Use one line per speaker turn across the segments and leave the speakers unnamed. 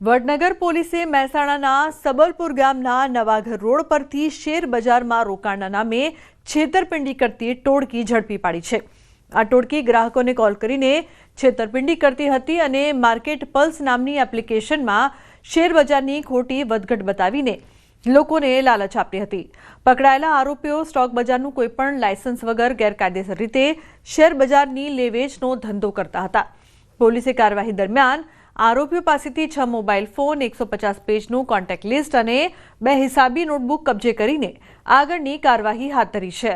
વડનગર પોલીસે મહેસાણાના સબલપુર ગામના નવાઘર રોડ પરથી શેર બજારમાં રોકાણના નામે છેતરપિંડી કરતી ટોળકી ઝડપી પાડી છે. આ ટોળકી ગ્રાહકોને કોલ કરીને છેતરપિંડી કરતી હતી અને માર્કેટ પલ્સ નામની એપ્લિકેશનમાં શેરબજારની ખોટી વધઘટ બતાવીને લોકોને લાલચ આપી હતી. પકડાયેલા આરોપીઓ સ્ટોક બજારનું કોઈપણ લાયસન્સ વગર ગેરકાયદેસર રીતે શેર બજારની લેવેચનો ધંધો કરતા હતા. પોલીસે કાર્યવાહી દરમિયાન આરોપીઓ પાસેથી છ મોબાઈલ ફોન, એકસો પચાસ પેજનું કોન્ટેક્ટ લિસ્ટ અને બે હિસાબી નોટબુક કબજે કરીને આગળની કાર્યવાહી હાથ ધરી છે.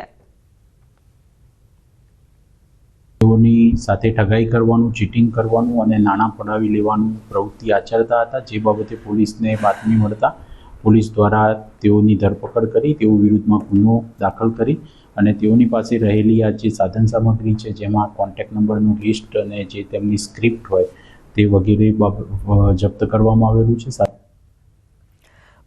તેઓની સાથે ઠગાઈ કરવાનું ચીટિંગ કરવાનું અને નાણાં પડાવી લેવાનું પ્રવૃત્તિ આચરતા હતા, જે બાબતે પોલીસને બાતમી મળતા પોલીસ દ્વારા તેઓની ધરપકડ કરી, તેઓ વિરુદ્ધમાં ગુનો દાખલ કરી અને તેઓની પાસે રહેલી આ જે સાધન સામગ્રી છે, જેમાં કોન્ટેક્ટ નંબરનું લિસ્ટ અને જે તેમની સ્ક્રિપ્ટ હોય તે વગેરે જપ્ત કરવામાં આવેલું છે.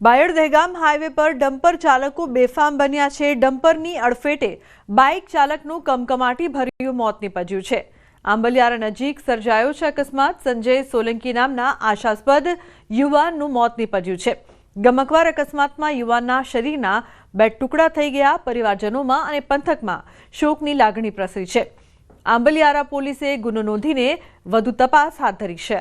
બાયડ દહેગામ હાઈવે પર ડમ્પર ચાલકો બેફામ બન્યા છે. ડમ્પરની અડફેટે બાઇક ચાલકનું કમકમાટી ભર્યું મોત નીપજ્યું છે. આંબલિયારા નજીક સર્જાયો છે અકસ્માત. સંજય સોલંકી નામના આશાસ્પદ યુવાનનું મોત નીપજ્યું છે. ગમકવાર અકસ્માતમાં યુવાનના શરીરના બે ટુકડા થઈ ગયા. પરિવારજનોમાં અને પંથકમાં શોકની લાગણી પ્રસરી છે. આંબલિયારા પોલીસે ગુનો નોંધીને વધુ તપાસ હાથ ધરી છે.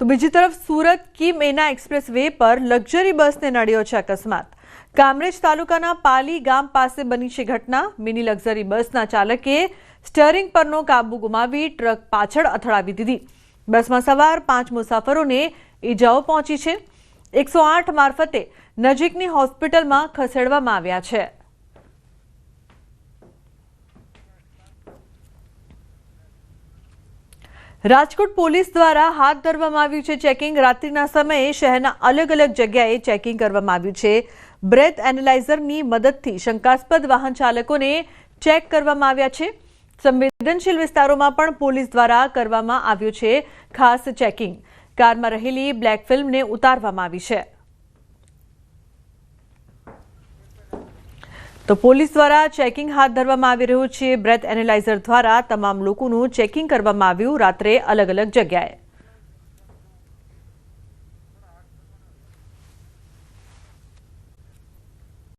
તો બીજી તરફ સુરત કી મેના એક્સપ્રેસ વે પર લક્ઝરી બસને નડ્યો છે અકસ્માત. કામરેજ તાલુકાના પાલી ગામ પાસે બની છે ઘટના. મિની લક્ઝરી બસના ચાલકે સ્ટીયરિંગ પરનો કાબુ ગુમાવી ટ્રક પાછળ અથડાવી દીધી. બસમાં સવાર પાંચ મુસાફરોને ઈજાઓ પહોંચી છે. એકસો આઠ મારફતે નજીકની હોસ્પિટલમાં ખસેડવામાં આવ્યા છે. રાજકોટ પોલીસ દ્વારા હાથ ધરવામાં આવ્યું છે ચેકિંગ. રાત્રિના સમયે શહેરના અલગ અલગ જગ્યાએ ચેકિંગ કરવામાં આવ્યું છે. બ્રેથ એનાલાઇઝરની મદદથી શંકાસ્પદ વાહન ચાલકોને ચેક કરવામાં આવ્યા છે. સંવેદનશીલ વિસ્તારોમાં પણ પોલીસ દ્વારા કરવામાં આવ્યું છે ખાસ ચેકિંગ. કારમાં રહેલી બ્લેક ફિલ્મને ઉતારવામાં આવી છે. તો પોલીસ દ્વારા ચેકિંગ હાથ ધરવામાં આવી રહ્યું છે. બ્રેથ એનાલાઇઝર દ્વારા તમામ લોકોનું ચેકિંગ કરવામાં આવ્યું. રાત્રે અલગ અલગ જગ્યાએ.